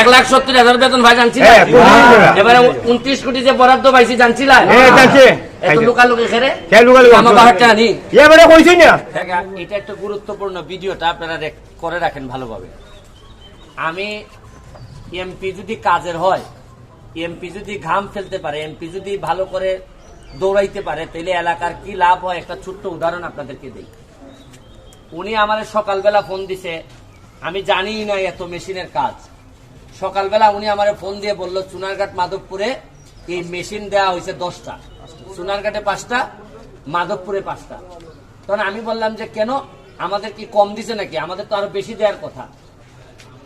এক লাখ সত্তর হাজার বেতন ভাই জানছি হ্যাঁ, কোটি টাকা। এবারে উনত্রিশ কোটি যে বরাদ্দ পাইছি জানছিলা? এ জানছে। এত লুকালুকি খেরে কে লুকালুকি আমার বাহারটা আনি। এবারে কইছি না। এটা একটা গুরুত্বপূর্ণ ভিডিওটা আপনারা করে রাখেন ভালোভাবে। আমি এমপি যদি কাজের হয় এমপি যদি ঘাম ফেলতে পারে এমপি যদি ভালো করে দৌড়াইতে পারে তাহলে এলাকার কি লাভ হয়? একটা ছোট্ট উদাহরণ আপনাদেরকে দিই। উনি আমার সকালবেলা ফোন দিছে আমি জানি না এত মেশিনের কাজ। সকালবেলা উনি আমার ফোন দিয়ে বলল, চুনারঘাট মাধবপুরে এই মেশিন দেওয়া হয়েছে দশটা? চুনারঘাটে পাঁচটা, মাধবপুরে পাঁচটা। তখন আমি বললাম যে, কেন? আমাদের কি কম দিছে নাকি? আমাদের তো আরও বেশি দেওয়ার কথা।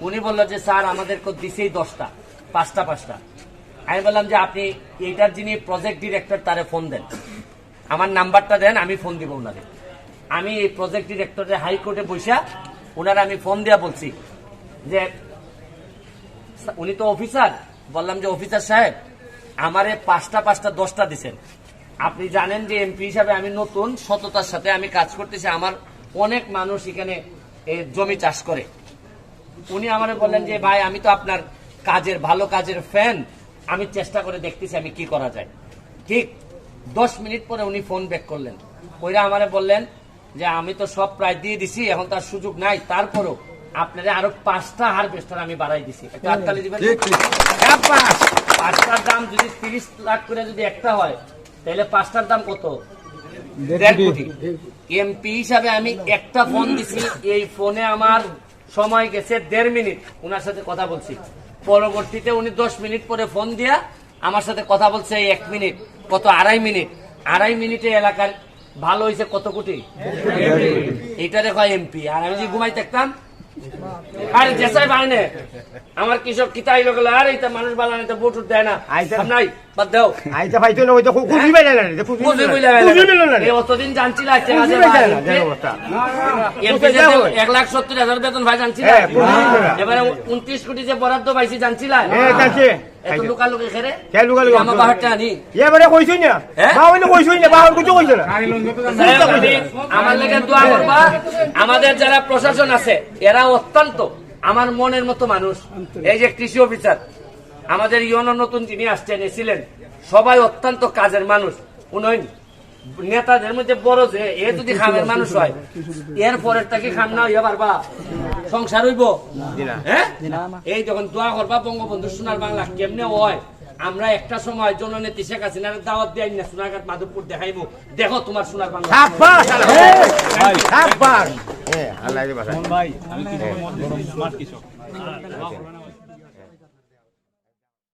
উনি বলল যে, স্যার, আমাদের দিছেই দশটা, পাঁচটা পাঁচটা। আমি বললাম যে, আপনি এইটার যিনি প্রজেক্ট ডিরেক্টর তারে ফোন দেন। আমার নাম্বারটা দেন, আমি ফোন দিব ওনারে আমি এই প্রজেক্ট ডিরেক্টরের হাইকোর্টে বৈশা ওনারা আমি ফোন দিয়া বলছি যে উনি তো অফিসার। বললাম যে, অফিসার সাহেব, আমারে পাঁচটা পাঁচটা, দশটা দিছেন। আপনি জানেন যে এমপি হিসাবে আমি নতুন, সততার সাথে আমি কাজ করতেছি। আমার অনেক মানুষ এখানে জমি চাষ করে। উনি আমারে বললেন যে, ভাই, আমি তো আপনার কাজের, ভালো কাজের ফ্যান আমি চেষ্টা করে দেখতেছি আমি কি করা যায়। ঠিক দশ মিনিট পরে উনি ফোন ব্যাক করলেন। ওইরা আমারে বললেন যে, আমি তো সব প্রায় দিয়ে দিছি, এখন তার সুযোগ নাই। তারপরও আপনারা আরও পাঁচটা হারভেস্টার আমি বাড়াই দিছি। হ্যাঁ, পাঁচ। পাঁচটার দাম যদি তিরিশ লাখ করে যদি একটা হয় তাহলে পাঁচটার দাম কত? এমপি হিসাবে আমি একটা ফোন দিছি এই ফোনে আমার সময় গেছে দেড় মিনিট। ওনার সাথে কথা বলছি। পরবর্তীতে উনি দশ মিনিট পরে ফোন দিয়া আমার সাথে কথা বলছে এক মিনিট কত? আড়াই মিনিট। আড়াই মিনিটে এলাকার ভালো হয়েছে কত কোটি? এটা দেখো এমপি আর আমি যে ঘুমাই থাকতাম আরে জেসাই বাইনে আমার কৃষক লোক আরে এটা মানুষ বালানে তো বুট দেয় না সামনাই বাদ দাও আইতা না ওই তো না না। এই অতদিন জানছিল আছে। যে এক লাখ সত্তর হাজার বেতন ভাই জানছিল হ্যাঁ। এবারে উনত্রিশ কোটি যে বরাদ্দ পাইছি জানছিল হ্যাঁ? করবা। আমাদের যারা প্রশাসন আছে এরা অত্যন্ত আমার মনের মতো মানুষ। এই যে কৃষি অফিসার আমাদের ইউনো নতুন যিনি আসছেন এসেছিলেন সবাই অত্যন্ত কাজের মানুষ। উন্নয়ন নেতাদের মধ্যে বড় যে এ যদি খামের মানুষ হয় এর পরের তাকে খাম না? হইয়া পারবা। সংসার হইব? হ্যাঁ এই যখন দোয়া করবা বঙ্গবন্ধু সোনার বাংলা কেমনে হয়? আমরা একটা সময় জননেত্রী শেখ হাসিনার দাওয়াত দিয়ে না সোনারঘাট মাধবপুর দেখাইব। দেখো তোমার সোনার বাংলা। ভাই আমি কৃষক